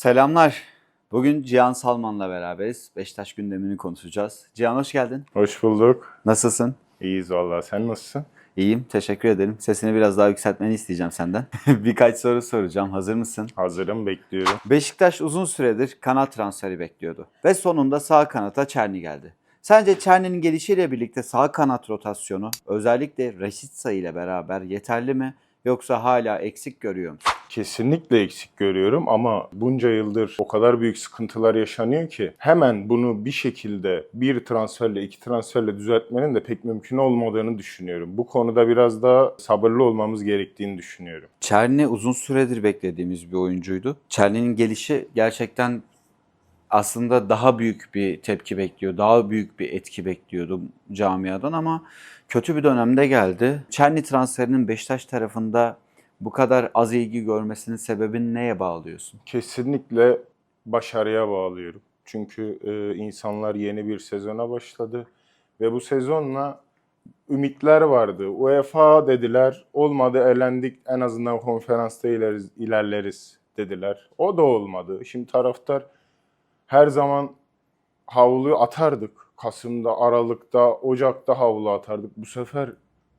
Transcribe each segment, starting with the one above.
Selamlar. Bugün Cihan Salman'la beraberiz. Beşiktaş gündemini konuşacağız. Cihan hoş geldin. Hoş bulduk. Nasılsın? İyiyiz vallahi. Sen nasılsın? İyiyim, teşekkür ederim. Sesini biraz daha yükseltmeni isteyeceğim senden. Birkaç soru soracağım. Hazır mısın? Hazırım, bekliyorum. Beşiktaş uzun süredir kanat transferi bekliyordu. Ve sonunda sağ kanata Çerni geldi. Sence Çerni'nin gelişiyle birlikte sağ kanat rotasyonu özellikle Reşitsa ile beraber yeterli mi? Yoksa hala eksik görüyor musun? Kesinlikle eksik görüyorum ama bunca yıldır o kadar büyük sıkıntılar yaşanıyor ki hemen bunu bir şekilde bir transferle, iki transferle düzeltmenin de pek mümkün olmadığını düşünüyorum. Bu konuda biraz daha sabırlı olmamız gerektiğini düşünüyorum. Çerni uzun süredir beklediğimiz bir oyuncuydu. Çerni'nin gelişi gerçekten aslında daha büyük bir tepki bekliyor, daha büyük bir etki bekliyordu camiadan ama kötü bir dönemde geldi. Çerni transferinin Beşiktaş tarafında bu kadar az ilgi görmesinin sebebini neye bağlıyorsun? Kesinlikle başarıya bağlıyorum. Çünkü e, insanlar yeni bir sezona başladı ve bu sezonla ümitler vardı. UEFA dediler, olmadı elendik en azından konferansta ilerleriz, ilerleriz dediler. O da olmadı. Şimdi taraftar her zaman havluyu atardık. Kasım'da, Aralık'ta, Ocak'ta havlu atardık. Bu sefer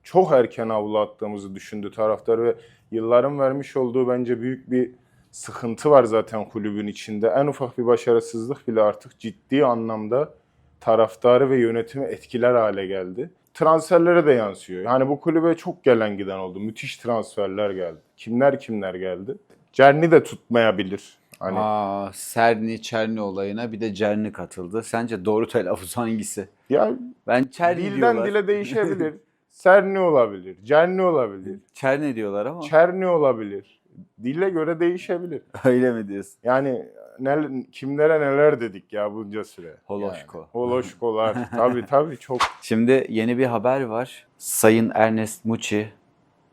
çok erken havlu attığımızı düşündü taraftar ve yılların vermiş olduğu bence büyük bir sıkıntı var zaten kulübün içinde. En ufak bir başarısızlık bile artık ciddi anlamda taraftarı ve yönetimi etkiler hale geldi. Transferlere de yansıyor. Yani bu kulübe çok gelen giden oldu. Müthiş transferler geldi. Kimler kimler geldi. Cerni de tutmayabilir. Hani Aa, Serni Çerni olayına bir de Cerni katıldı. Sence doğru telaffuz hangisi? ya Ben Çerni dilden diyorlar. dile değişebilir. Serni olabilir, Cerni olabilir, Çerni diyorlar ama Çerni olabilir. Dile göre değişebilir. öyle mi diyorsun? Yani ne, kimlere neler dedik ya bunca süre. Holoşko. Yani, holoşkolar. tabii tabii çok. Şimdi yeni bir haber var. Sayın Ernest Muçi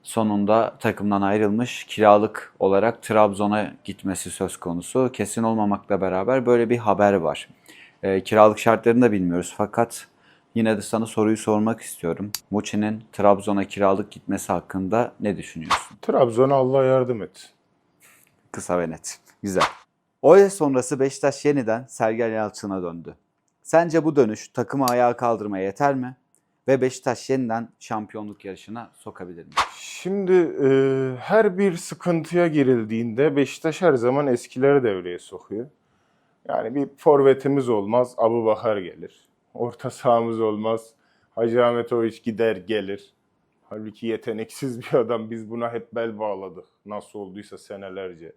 sonunda takımdan ayrılmış. Kiralık olarak Trabzon'a gitmesi söz konusu. Kesin olmamakla beraber böyle bir haber var. Ee, kiralık şartlarını da bilmiyoruz fakat yine de sana soruyu sormak istiyorum. Muçi'nin Trabzon'a kiralık gitmesi hakkında ne düşünüyorsun? Trabzon'a Allah yardım et. Kısa ve net. Güzel. Oya sonrası Beşiktaş yeniden Sergen Yalçın'a döndü. Sence bu dönüş takımı ayağa kaldırmaya yeter mi? Ve Beşiktaş yeniden şampiyonluk yarışına sokabilir mi? Şimdi e, her bir sıkıntıya girildiğinde Beşiktaş her zaman eskileri devreye sokuyor. Yani bir forvetimiz olmaz, Abu Bakar gelir. Orta sahamız olmaz, Hacı Ahmetoviç gider gelir. Halbuki yeteneksiz bir adam. Biz buna hep bel bağladık. Nasıl olduysa senelerce.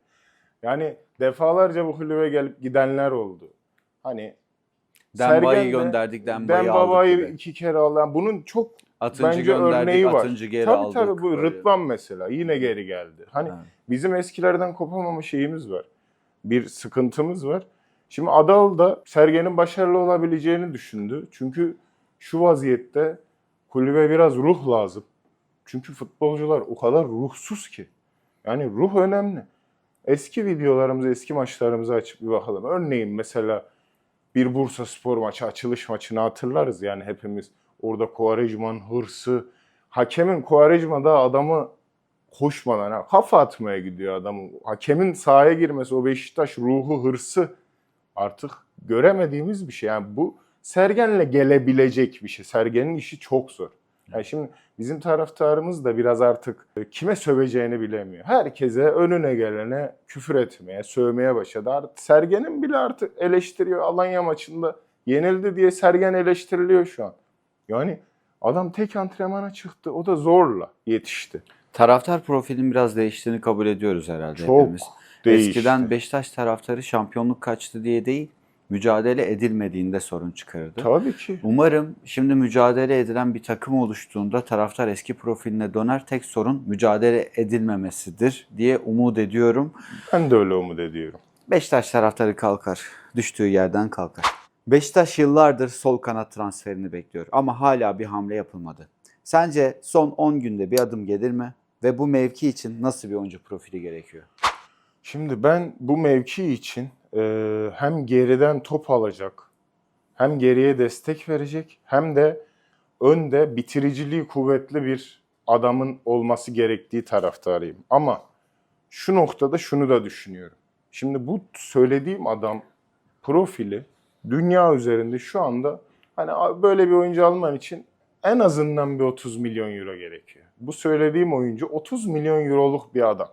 Yani defalarca bu kulübe gelip gidenler oldu. Hani Demba'yı gönderdik, Demba'yı aldık gibi. iki kere alan. Bunun çok Atıncı bence gönderdik, örneği var. Atıncı geri tabii aldık. tabii bu Böyle. Rıdvan mesela yine geri geldi. Hani Ha. bizim eskilerden kopamama şeyimiz var. Bir sıkıntımız var. Şimdi Adal da Sergen'in başarılı olabileceğini düşündü. Çünkü şu vaziyette kulübe biraz ruh lazım. Çünkü futbolcular o kadar ruhsuz ki. Yani ruh önemli. Eski videolarımızı, eski maçlarımızı açıp bir bakalım. Örneğin mesela bir Bursa Spor maçı, açılış maçını hatırlarız yani hepimiz. Orada Quaresma'nın hırsı, hakemin Quaresma'da adamı koşmadan ha, kafa atmaya gidiyor adamı. Hakemin sahaya girmesi, o Beşiktaş ruhu, hırsı artık göremediğimiz bir şey. Yani bu Sergen'le gelebilecek bir şey. Sergen'in işi çok zor. Yani şimdi bizim taraftarımız da biraz artık e, kime söveceğini bilemiyor. Herkese önüne gelene küfür etmeye, sövmeye başladı. Artık Sergen'in bile artık eleştiriyor. Alanya maçında yenildi diye Sergen eleştiriliyor şu an. Yani adam tek antrenmana çıktı. O da zorla yetişti. Taraftar profilinin biraz değiştiğini kabul ediyoruz herhalde Çok hepimiz. değişti. Eskiden Beşiktaş taraftarı şampiyonluk kaçtı diye değil, mücadele edilmediğinde sorun çıkarırdı. Tabii ki. Umarım şimdi mücadele edilen bir takım oluştuğunda taraftar eski profiline döner. Tek sorun mücadele edilmemesidir diye umut ediyorum. Ben de öyle umut ediyorum. Beşiktaş taraftarı kalkar. Düştüğü yerden kalkar. Beşiktaş yıllardır sol kanat transferini bekliyor ama hala bir hamle yapılmadı. Sence son 10 günde bir adım gelir mi? Ve bu mevki için nasıl bir oyuncu profili gerekiyor? Şimdi ben bu mevki için e, hem geriden top alacak, hem geriye destek verecek, hem de önde bitiriciliği kuvvetli bir adamın olması gerektiği taraftarıyım. Ama şu noktada şunu da düşünüyorum. Şimdi bu söylediğim adam profili dünya üzerinde şu anda hani böyle bir oyuncu alman için en azından bir 30 milyon euro gerekiyor. Bu söylediğim oyuncu 30 milyon euroluk bir adam.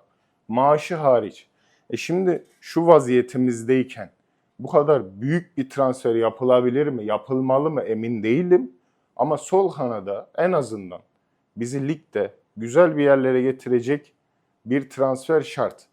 Maaşı hariç. E şimdi şu vaziyetimizdeyken bu kadar büyük bir transfer yapılabilir mi, yapılmalı mı emin değilim. Ama sol kanada en azından bizi ligde güzel bir yerlere getirecek bir transfer şart.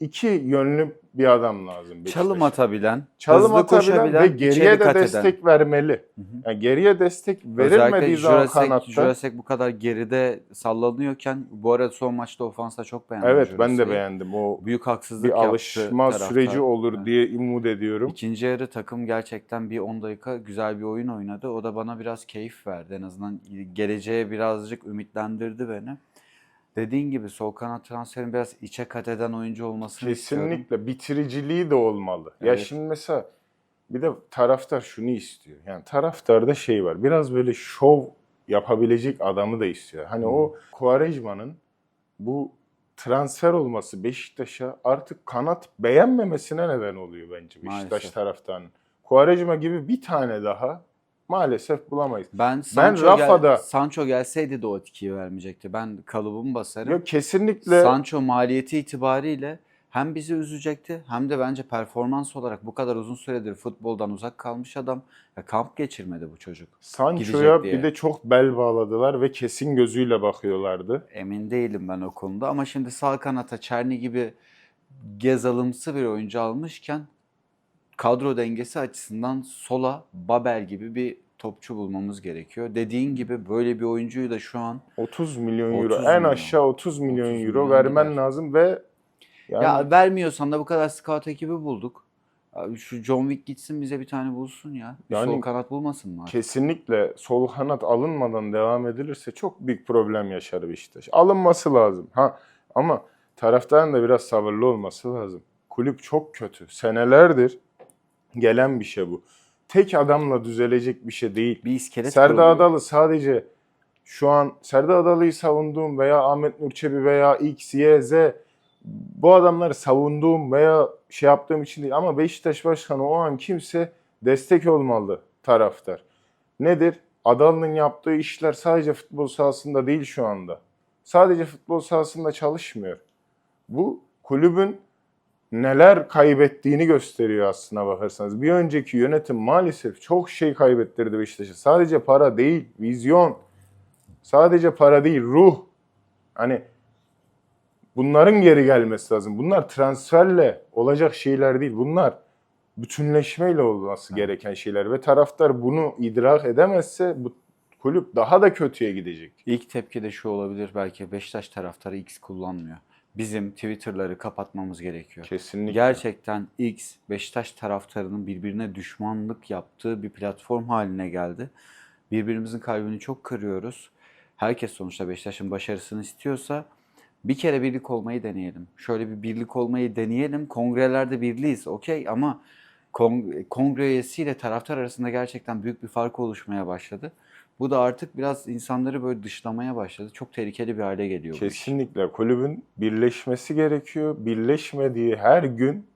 İki yönlü bir adam lazım. Çalım Beşiktaş'a. atabilen, Çalım hızlı atabilen koşabilen, ve geriye de kat eden. destek vermeli. Hı hı. Yani geriye destek verilmediği zaman Jurasek, kanatta. Jurasek bu kadar geride sallanıyorken bu arada son maçta ofansta çok beğendim. evet ben de Jurasek'i. beğendim. O Büyük haksızlık bir yaptı alışma taraftar. süreci olur Evet. diye umut ediyorum. İkinci yarı takım gerçekten bir 10 dakika güzel bir oyun oynadı. O da bana biraz keyif verdi. En azından geleceğe birazcık ümitlendirdi beni. Dediğin gibi sol kanat transferin biraz içe kat eden oyuncu olmasını istiyorum. Kesinlikle bitiriciliği de olmalı. Ya Evet. şimdi mesela bir de taraftar şunu istiyor. Yani taraftarda şey var. Biraz böyle şov yapabilecek adamı da istiyor. Hani o Quaresma'nın bu transfer olması Beşiktaş'a artık kanat beğenmemesine neden oluyor bence Beşiktaş Maalesef. taraftarının. Quaresma gibi bir tane daha maalesef bulamayız. Ben Sancho, Rafa'da- gel, Sancho gelseydi de o etkiyi vermeyecekti. Ben kalıbımı basarım. Yok kesinlikle Sancho maliyeti itibariyle hem bizi üzecekti hem de bence performans olarak bu kadar uzun süredir futboldan uzak kalmış adam. Ya kamp geçirmedi bu çocuk. Sancho'ya bir de çok bel bağladılar ve kesin gözüyle bakıyorlardı. Emin değilim ben o konuda ama şimdi sağ kanata Çerni gibi gezalımsı bir oyuncu almışken kadro dengesi açısından sola Babel gibi bir topçu bulmamız gerekiyor. Dediğin gibi böyle bir oyuncuyu da şu an 30 milyon 30 euro. En milyon. aşağı 30 milyon 30 euro milyon vermen gider. lazım ve yani ya vermiyorsan da bu kadar scout ekibi bulduk. Abi şu John Wick gitsin bize bir tane bulsun ya. Bir Yani sol kanat bulmasın mı? artık? kesinlikle sol kanat alınmadan devam edilirse çok büyük problem yaşar Beşiktaş. Alınması lazım. Ha ama taraftarın da biraz sabırlı olması lazım. Kulüp çok kötü. Senelerdir gelen bir şey bu. Tek adamla düzelecek bir şey değil. Bir iskelet Serdar kuruluyor. Adalı sadece şu an Serdar Adalı'yı savunduğum veya Ahmet Nurçebi veya X, Y, Z bu adamları savunduğum veya şey yaptığım için değil ama Beşiktaş Başkanı o an kimse destek olmalı taraftar. Nedir? Adalı'nın yaptığı işler sadece futbol sahasında değil şu anda. Sadece futbol sahasında çalışmıyor. Bu kulübün neler kaybettiğini gösteriyor aslına bakarsanız. Bir önceki yönetim maalesef çok şey kaybettirdi Beşiktaş'a. Sadece para değil, vizyon. Sadece para değil, ruh. Hani bunların geri gelmesi lazım. Bunlar transferle olacak şeyler değil. Bunlar bütünleşmeyle olması gereken şeyler ve taraftar bunu idrak edemezse bu kulüp daha da kötüye gidecek. İlk tepki de şu olabilir belki Beşiktaş taraftarı X kullanmıyor. Bizim Twitter'ları kapatmamız gerekiyor. Kesinlikle. Gerçekten X Beşiktaş taraftarının birbirine düşmanlık yaptığı bir platform haline geldi. Birbirimizin kalbini çok kırıyoruz. Herkes sonuçta Beşiktaş'ın başarısını istiyorsa bir kere birlik olmayı deneyelim. Şöyle bir birlik olmayı deneyelim. Kongrelerde birliyiz okey ama kon- kongre üyesiyle taraftar arasında gerçekten büyük bir fark oluşmaya başladı. Bu da artık biraz insanları böyle dışlamaya başladı. Çok tehlikeli bir hale geliyor. Kesinlikle kulübün birleşmesi gerekiyor. Birleşmediği her gün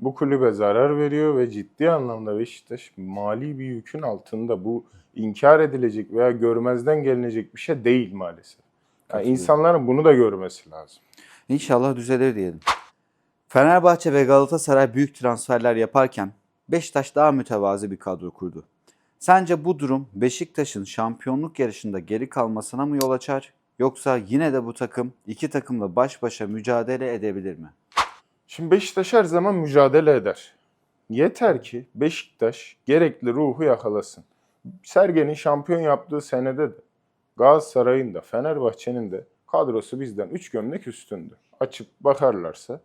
bu kulübe zarar veriyor ve ciddi anlamda Beşiktaş mali bir yükün altında. Bu inkar edilecek veya görmezden gelinecek bir şey değil maalesef. Yani insanların bunu da görmesi lazım. İnşallah düzelir diyelim. Fenerbahçe ve Galatasaray büyük transferler yaparken Beşiktaş daha mütevazi bir kadro kurdu. Sence bu durum Beşiktaş'ın şampiyonluk yarışında geri kalmasına mı yol açar yoksa yine de bu takım iki takımla baş başa mücadele edebilir mi? Şimdi Beşiktaş her zaman mücadele eder. Yeter ki Beşiktaş gerekli ruhu yakalasın. Sergen'in şampiyon yaptığı senede de Galatasaray'ın da Fenerbahçe'nin de kadrosu bizden 3 gömlek üstündü. Açıp bakarlarsa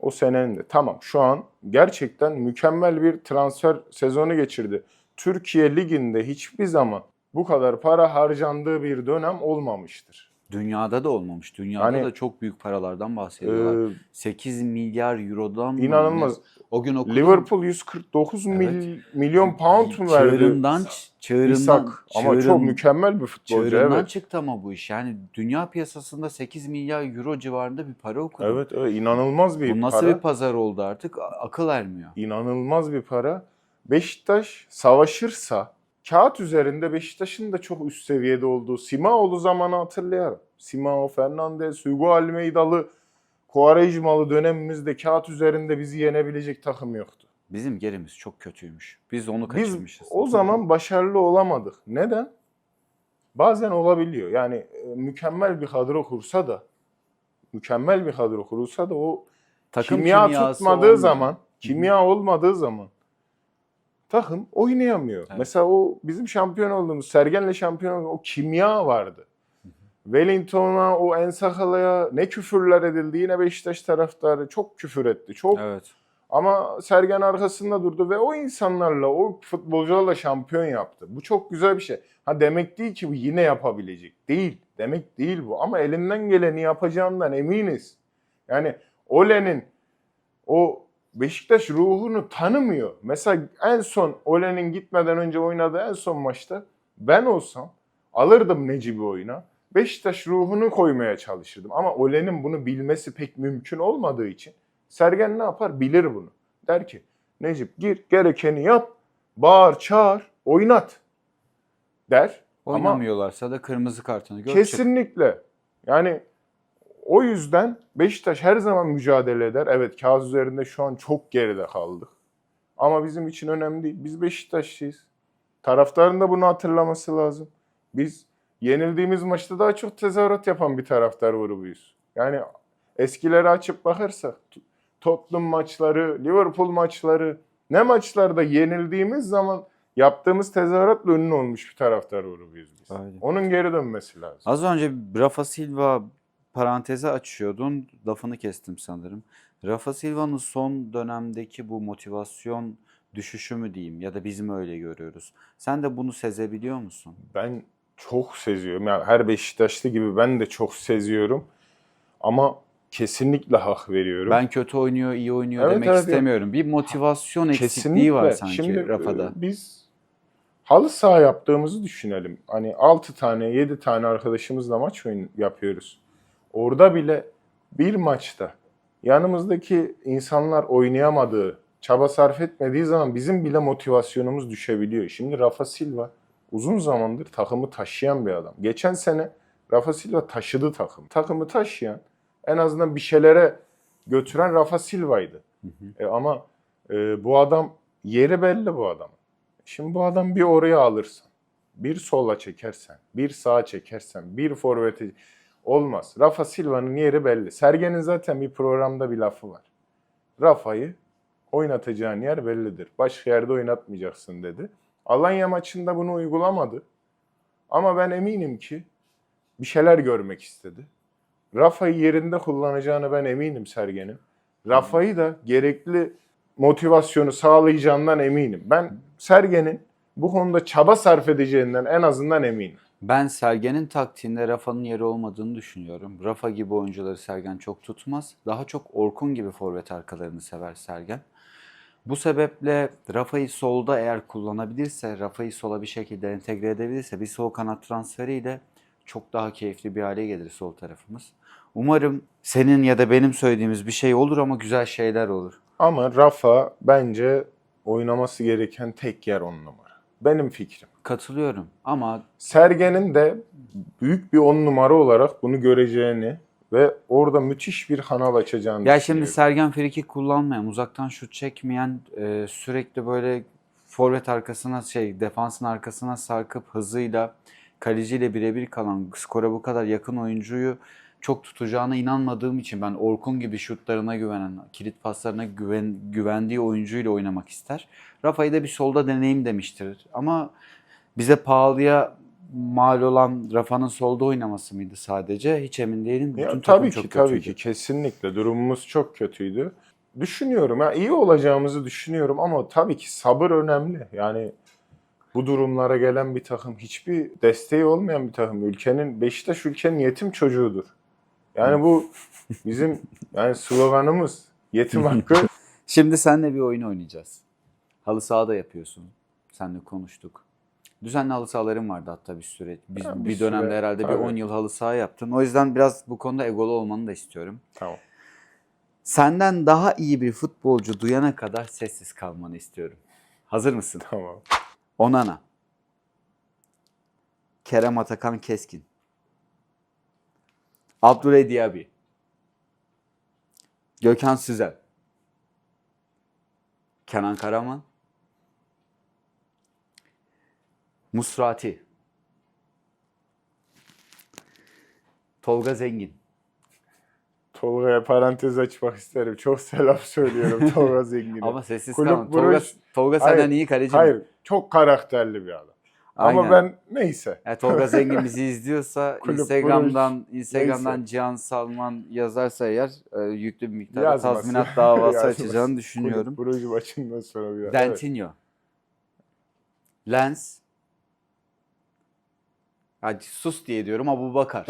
o senenin de tamam şu an gerçekten mükemmel bir transfer sezonu geçirdi. Türkiye Ligi'nde hiçbir zaman bu kadar para harcandığı bir dönem olmamıştır. Dünyada da olmamış. Dünyada Yani- da çok büyük paralardan bahsediyorlar. Ee, 8 milyar eurodan mı inanılmaz. ne? O gün okudum. Liverpool 149 mil- milyon pound mu verdi? Çığırından, çığırından, İshak. Ama çok çığırın- mükemmel bir futbolcu. Çığırından Evet. çıktı ama bu iş. Yani dünya piyasasında 8 milyar euro civarında bir para okudum. Evet, evet inanılmaz bir Bu nasıl para. bir pazar oldu artık? Akıl ermiyor. İnanılmaz bir para. Beşiktaş savaşırsa kağıt üzerinde Beşiktaş'ın da çok üst seviyede olduğu Simaoğlu zamanı hatırlayarım. Simao, Fernandes, Hugo Almeida'lı, Quaresma'lı dönemimizde kağıt üzerinde bizi yenebilecek takım yoktu. Bizim gerimiz çok kötüymüş. Biz onu Biz kaçırmışız. o zaman başarılı olamadık. Neden? Bazen olabiliyor. Yani e, mükemmel bir kadro kursa da mükemmel bir kadro kurulsa da o Takım kimya tutmadığı olmuyor. zaman, kimya olmadığı zaman takım oynayamıyor. Evet. Mesela o bizim şampiyon olduğumuz, Sergen'le şampiyon olduğumuz o kimya vardı. Wellington'a, o Ensakala'ya ne küfürler edildi. Yine Beşiktaş taraftarı çok küfür etti. Çok Evet. ama Sergen arkasında durdu ve o insanlarla, o futbolcularla şampiyon yaptı. Bu çok güzel bir şey. Ha demek değil ki bu yine yapabilecek. Değil. Demek değil bu. Ama elinden geleni yapacağından eminiz. Yani Ole'nin o Beşiktaş ruhunu tanımıyor. Mesela en son Ole'nin gitmeden önce oynadığı en son maçta ben olsam alırdım Necip'i oyuna. Beşiktaş ruhunu koymaya çalışırdım. Ama Ole'nin bunu bilmesi pek mümkün olmadığı için Sergen ne yapar? Bilir bunu. Der ki Necip gir gerekeni yap, bağır, çağır, oynat der. Ama Oynamıyorlarsa da kırmızı kartını gör. kesinlikle yani o yüzden Beşiktaş her zaman mücadele eder. Evet kağıt üzerinde şu an çok geride kaldık. Ama bizim için önemli değil. Biz Beşiktaşlıyız. Taraftarın da bunu hatırlaması lazım. Biz yenildiğimiz maçta daha çok tezahürat yapan bir taraftar grubuyuz. Yani eskileri açıp bakarsak Tottenham maçları, Liverpool maçları ne maçlarda yenildiğimiz zaman yaptığımız tezahüratla ünlü olmuş bir taraftar grubuyuz biz. Aynen. Onun geri dönmesi lazım. Az önce Rafa Silva parantezi açıyordun. Lafını kestim sanırım. Rafa Silva'nın son dönemdeki bu motivasyon düşüşü mü diyeyim ya da biz mi öyle görüyoruz? Sen de bunu sezebiliyor musun? Ben çok seziyorum. Yani her Beşiktaşlı gibi ben de çok seziyorum. Ama kesinlikle hak veriyorum. Ben kötü oynuyor, iyi oynuyor Evet, demek evet, istemiyorum. Bir motivasyon eksikliği kesinlikle. var sanki Şimdi Rafa'da. e, biz halı saha yaptığımızı düşünelim. Hani 6 tane, 7 tane arkadaşımızla maç oyun yapıyoruz. Orada bile bir maçta yanımızdaki insanlar oynayamadığı, çaba sarf etmediği zaman bizim bile motivasyonumuz düşebiliyor. Şimdi Rafa Silva uzun zamandır takımı taşıyan bir adam. Geçen sene Rafa Silva taşıdı takım. Takımı taşıyan, en azından bir şeylere götüren Rafa Silva'ydı. Hı hı. E ama e, bu adam yeri belli bu adam. Şimdi bu adam bir oraya alırsan, bir sola çekersen, bir sağa çekersen, bir forvete olmaz. Rafa Silva'nın yeri belli. Sergen'in zaten bir programda bir lafı var. Rafa'yı oynatacağın yer bellidir. Başka yerde oynatmayacaksın dedi. Alanya maçında bunu uygulamadı. Ama ben eminim ki bir şeyler görmek istedi. Rafa'yı yerinde kullanacağını ben eminim Sergen'in. Rafa'yı da gerekli motivasyonu sağlayacağından eminim. Ben Sergen'in bu konuda çaba sarf edeceğinden en azından eminim. Ben Sergen'in taktiğinde Rafa'nın yeri olmadığını düşünüyorum. Rafa gibi oyuncuları Sergen çok tutmaz. Daha çok Orkun gibi forvet arkalarını sever Sergen. Bu sebeple Rafa'yı solda eğer kullanabilirse, Rafa'yı sola bir şekilde entegre edebilirse bir sol kanat transferiyle çok daha keyifli bir hale gelir sol tarafımız. Umarım senin ya da benim söylediğimiz bir şey olur ama güzel şeyler olur. Ama Rafa bence oynaması gereken tek yer on numara. Benim fikrim. Katılıyorum ama Sergen'in de büyük bir on numara olarak bunu göreceğini ve orada müthiş bir kanal açacağını Ya şimdi düşünüyorum. Sergen friki kullanmayan, uzaktan şut çekmeyen, e, sürekli böyle forvet arkasına şey defansın arkasına sarkıp hızıyla kaleciyle birebir kalan, skora bu kadar yakın oyuncuyu çok tutacağına inanmadığım için ben Orkun gibi şutlarına güvenen, kilit paslarına güven, güvendiği oyuncuyla oynamak ister. Rafa'yı da bir solda deneyim demiştir. Ama bize pahalıya mal olan Rafa'nın solda oynaması mıydı sadece? Hiç emin değilim. Ya, Bütün takım tabii çok ki tabii kötüydü. ki kesinlikle durumumuz çok kötüydü. Düşünüyorum ya iyi olacağımızı düşünüyorum ama tabii ki sabır önemli. Yani bu durumlara gelen bir takım, hiçbir desteği olmayan bir takım. Ülkenin, Beşiktaş ülkenin yetim çocuğudur. Yani bu bizim yani sloganımız. Yetim hakkı. Şimdi seninle bir oyun oynayacağız. Halı saha da yapıyorsun. Seninle konuştuk. Düzenli halı sahaların vardı hatta bir süre. Biz Ha, bir bir, dönemde süre, herhalde bir tabii. 10 yıl halı saha yaptın. O yüzden biraz bu konuda egolu olmanı da istiyorum. tamam. Senden daha iyi bir futbolcu duyana kadar sessiz kalmanı istiyorum. Hazır mısın? Tamam. Onana. Kerem Atakan Keskin. Abdüley Diaby. Gökhan Süzel. Kenan Karaman. Musrati. Tolga Zengin. Tolga'ya parantez açmak isterim. Çok selam söylüyorum Tolga Zengin'e. Ama sessiz Kulüp kalma. Tolga, Tolga Hayır, senden iyi kaleci mi? Hayır, çok karakterli bir adam. Ama Aynen. ben neyse. Yani Tolga Zengin bizi izliyorsa Kulüp Instagram'dan Instagram'dan Neyse. Cihan Salman yazarsa eğer e, yüklü bir miktarda Yazmasın. tazminat davası açacağını düşünüyorum. Kulüp maçından sonra bir Evet. Dentinho. Lens. Hadi sus diye diyorum Abu Bakar.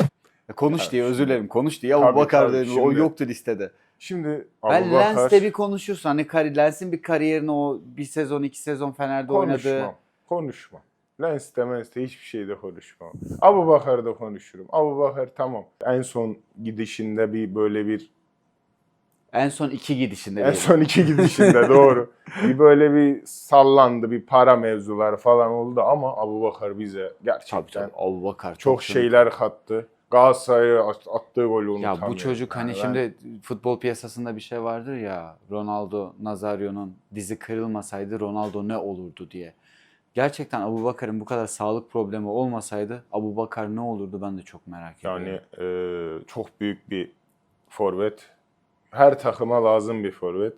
Konuş Evet, diye özür dilerim. Konuş diye Tabii, Abu Bakar tabii, dedim. O şimdi- yoktu listede. Şimdi Ben Abu Bakar Lens'te bir konuşursun. Hani Lens'in bir kariyerini o bir sezon iki sezon Fener'de oynadı. konuşmam. Konuşmam. Lens de Mens de hiçbir şeyde konuşmam. Abu Bakar'da konuşurum. Abu Bakar tamam. En son gidişinde bir böyle bir En son iki gidişinde. en son iki gidişinde doğru. Bir böyle bir sallandı. Bir para mevzuları falan oldu ama Abu Bakar bize gerçekten tabii. Abu Bakar. çok sınıf. şeyler kattı. Galatasaray'a at- attığı golü Ya unutamıyorum. bu çocuk hani Yani şimdi futbol piyasasında bir şey vardır ya Ronaldo Nazario'nun dizi kırılmasaydı Ronaldo ne olurdu diye. Gerçekten Abu Bakar'ın bu kadar sağlık problemi olmasaydı Abu Bakar ne olurdu ben de çok merak ediyorum. Yani e, çok büyük bir forvet. Her takıma lazım bir forvet.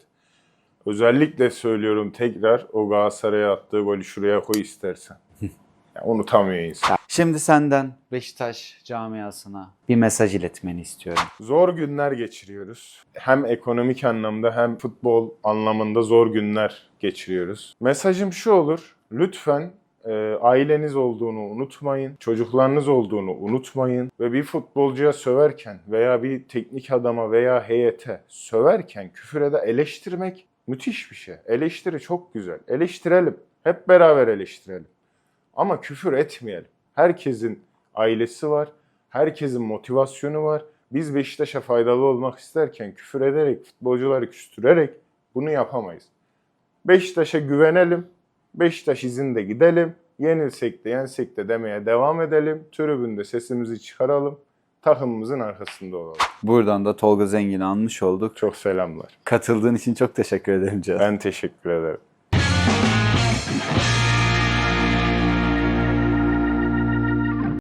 Özellikle söylüyorum tekrar o Galatasaray'a attığı golü şuraya koy istersen. Yani unutamıyor insan. Şimdi senden Beşiktaş camiasına bir mesaj iletmeni istiyorum. Zor günler geçiriyoruz. Hem ekonomik anlamda hem futbol anlamında zor günler geçiriyoruz. Mesajım şu olur. Lütfen e, aileniz olduğunu unutmayın. Çocuklarınız olduğunu unutmayın. Ve bir futbolcuya söverken veya bir teknik adama veya heyete söverken küfüre de eleştirmek müthiş bir şey. Eleştiri çok güzel. Eleştirelim. Hep beraber eleştirelim. Ama küfür etmeyelim. Herkesin ailesi var. Herkesin motivasyonu var. Biz Beşiktaş'a faydalı olmak isterken küfür ederek, futbolcuları küstürerek bunu yapamayız. Beşiktaş'a güvenelim. Beşiktaş izinde gidelim. Yenilsek de yensek de demeye devam edelim. Tribünde sesimizi çıkaralım. Takımımızın arkasında olalım. Buradan da Tolga Zengin'i anmış olduk. Çok selamlar. Katıldığın için çok teşekkür ederim Cihan. Ben teşekkür ederim.